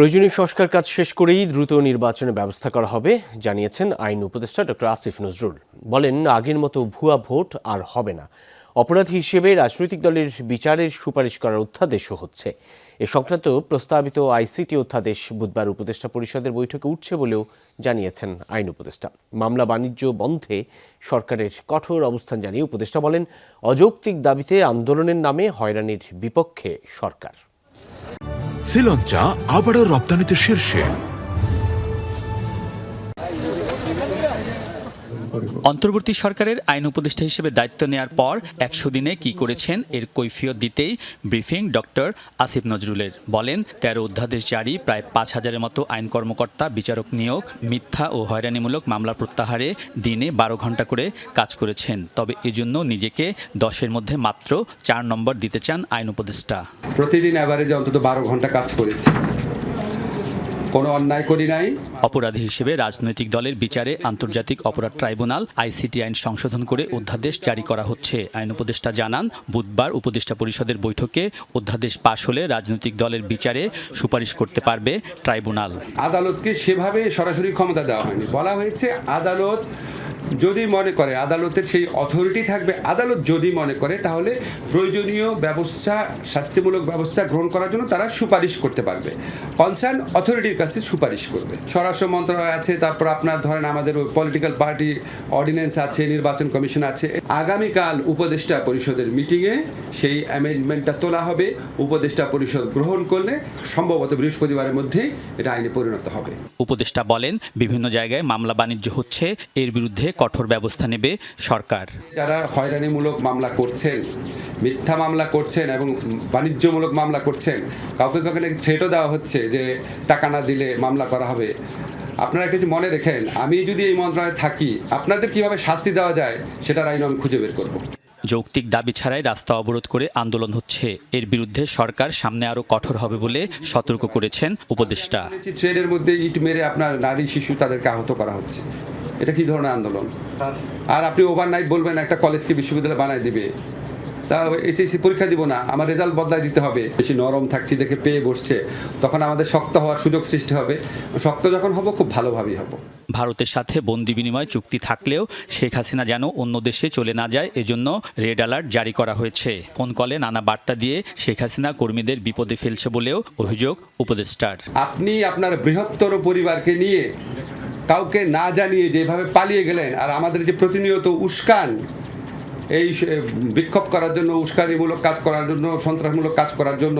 প্রয়োজনীয় সংস্কার কাজ শেষ করেই দ্রুত নির্বাচনের ব্যবস্থা করা হবে, জানিয়েছেন আইন উপদেষ্টা ডক্টর আসিফ নজরুল। বলেন, আগের মতো ভুয়া ভোট আর হবে না। অপরাধী হিসেবে রাজনৈতিক দলের বিচারের সুপারিশ করার অধ্যাদেশও হচ্ছে। এ সংক্রান্ত প্রস্তাবিত আইসিটি অধ্যাদেশ বুধবার উপদেষ্টা পরিষদের বৈঠকে উঠছে বলেও জানিয়েছেন আইন উপদেষ্টা। মামলা বাণিজ্য বন্ধে সরকারের কঠোর অবস্থান জানিয়ে উপদেষ্টা বলেন, অযৌক্তিক দাবিতে আন্দোলনের নামে হয়রানির বিপক্ষে সরকার। শ্রীলঞ্চা আবারও রপ্তানিতে শীর্ষে। অন্তর্বর্তী সরকারের আইন উপদেষ্টা হিসেবে দায়িত্ব নেয়ার পর একশো দিনে কি করেছেন এর কৈফিয়ত দিতেই ব্রিফিং ডক্টর আসিফ নজরুলের। বলেন তেরো অধ্যাদেশ জারি প্রায় পাঁচ হাজারের মতো আইন কর্মকর্তা বিচারক নিয়োগ মিথ্যা ও হয়রানিমূলক মামলা প্রত্যাহারে দিনে বারো ঘণ্টা করে কাজ করেছেন। তবে এজন্য নিজেকে দশের মধ্যে মাত্র চার নম্বর দিতে চান আইন উপদেষ্টা। প্রতিদিন অ্যাভারেজে অন্তত বারো ঘণ্টা কাজ করেছি। কোনো অন্যায় করি নাই। অপরাধী হিসেবে রাজনৈতিক দলের বিচারে আন্তর্জাতিক অপরাধ ট্রাইব্যুনাল আইসিটি আইন সংশোধন করে অধ্যাদেশ জারি করা হচ্ছে। আইন উপদেষ্টা জানান বুধবার উপদেষ্টা পরিষদের বৈঠকে অধ্যাদেশ পাশ হলে রাজনৈতিক দলের বিচারে সুপারিশ করতে পারবে ট্রাইব্যুনাল। আদালতকে সেভাবে সরাসরি ক্ষমতা দেওয়া হয়নি। বলা হয়েছে আদালত যদি মনে করে আদালতের সেই অথরিটি থাকবে, আদালত যদি মনে করে, তাহলে প্রয়োজনীয় ব্যবস্থা, শাস্তিমূলক ব্যবস্থা গ্রহণ করার জন্য তারা সুপারিশ করতে পারবে। কনসার্ন অথরিটির কাছে সুপারিশ করবে। স্বরাষ্ট্র মন্ত্রণালয় আছে, তারপর আপনার ধরেন আমাদের পলিটিক্যাল পার্টি অর্ডিন্যান্স আছে, নির্বাচন কমিশন আছে। আগামীকাল উপদেষ্টা পরিষদের মিটিংয়ে সেই অ্যামেন্ডমেন্টটা তোলা হবে। উপদেষ্টা পরিষদ গ্রহণ করলে সম্ভবত বৃহস্পতিবারের মধ্যেই এটা আইনে পরিণত হবে। উপদেষ্টা বলেন, বিভিন্ন জায়গায় মামলা বাণিজ্য হচ্ছে, এর বিরুদ্ধে কঠোর ব্যবস্থা নেবে সরকার। যারা হয়রানিমূলক মামলা করছেন মিথ্যা মামলা করছেন এবং বাণিজ্যমূলক মামলা করছেন কাউকে কাউকে নাকি থ্রেটও দেওয়া হচ্ছে যে টাকা না দিলে মামলা করা হবে। আপনারা কিছু মনে রেখেন? আমি যদি এই মন্ত্রণালয়ে থাকি আপনাদের কীভাবে শাস্তি দেওয়া যায় সেটার আইন আমি খুঁজে বের করব। যৌক্তিক দাবি ছাড়াই রাস্তা অবরোধ করে আন্দোলন হচ্ছে। এর বিরুদ্ধে সরকার সামনে আরও কঠোর হবে বলে সতর্ক করেছেন উপদেষ্টা। ট্রেনের মধ্যে ইট মেরে আপনার নারী শিশু তাদেরকে আহত করা হচ্ছে। এটা কি ধরনের আন্দোলন? আর আপনি ওভারনাইট বলবেন একটা কলেজকে বিশ্ববিদ্যালয় বানায় দিবে। তা এইচএসসি পরীক্ষা দিব না আমার রেজাল্ট বদলায় দিতে হবে। বেশি নরম থাকছি দেখে পেয়ে বসছে। তখন আমাদের শক্ত হওয়ার সুযোগ সৃষ্টি হবে। শক্ত যখন হব খুব ভালোভাবেই হব। ভারতের সাথে বন্দি বিনিময় চুক্তি থাকলেও শেখ হাসিনা যেন অন্য দেশে চলে না যায় এজন্য রেড অ্যালার্ট জারি করা হয়েছে। ফোন কলে নানা বার্তা দিয়ে শেখ হাসিনা কর্মীদের বিপদে ফেলছে বলেও অভিযোগ উপদেষ্টার। আপনি আপনার বৃহত্তর পরিবারকে নিয়ে কাউকে না জানিয়ে যেভাবে পালিয়ে গেলেন আর আমাদের যে প্রতিনিয়ত উস্কান, এই বিক্ষোভ করার জন্য, উস্কানিমূলক কাজ করার জন্য, সন্ত্রাসমূলক কাজ করার জন্য,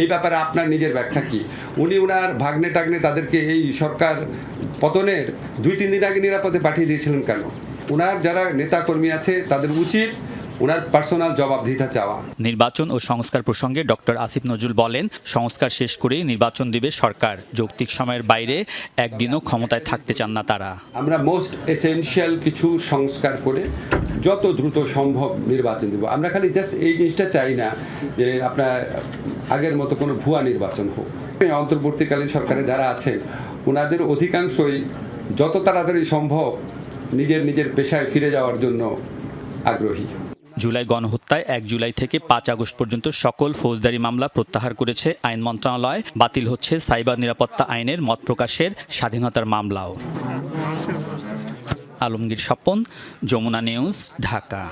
এই ব্যাপারে আপনার নিজের ব্যাখ্যা কি? উনি ওনার ভাগ্নে টাগ্নে তাদেরকে এই সরকার পতনের দুই, তিন দিন আগে নিরাপদে পাঠিয়ে দিয়েছিলেন কেন? ওনার যারা নেতাকর্মী আছে, তাদের উচিত ওনার পার্সোনাল জবাবদিহিতা চাওয়া। নির্বাচন ও সংস্কার প্রসঙ্গে ডক্টর আসিফ নজরুল বলেন সংস্কার শেষ করেই নির্বাচন দিবে সরকার। যৌক্তিক সময়ের বাইরে একদিনও ক্ষমতায় থাকতে চান না তারা। আমরা মোস্ট এসেনশিয়াল কিছু সংস্কার করে যত দ্রুত সম্ভব নির্বাচন দেব। আমরা খালি জাস্ট এই জিনিসটা চাই না যে আপনার আগের মতো কোনো ভুয়া নির্বাচন হোক। অন্তর্বর্তীকালীন সরকারে যারা আছেন ওনাদের অধিকাংশই যত তাড়াতাড়ি সম্ভব নিজের নিজের পেশায় ফিরে যাওয়ার জন্য আগ্রহী। জুলাই গণহত্যায় এক জুলাই থেকে পাঁচ আগস্ট পর্যন্ত সকল ফৌজদারি মামলা প্রত্যাহার করেছে আইন মন্ত্রণালয়। বাতিল হচ্ছে সাইবার নিরাপত্তা আইনের মত প্রকাশের স্বাধীনতার মামলাও। আলমগীর স্বপন, যমুনা নিউজ, ঢাকা।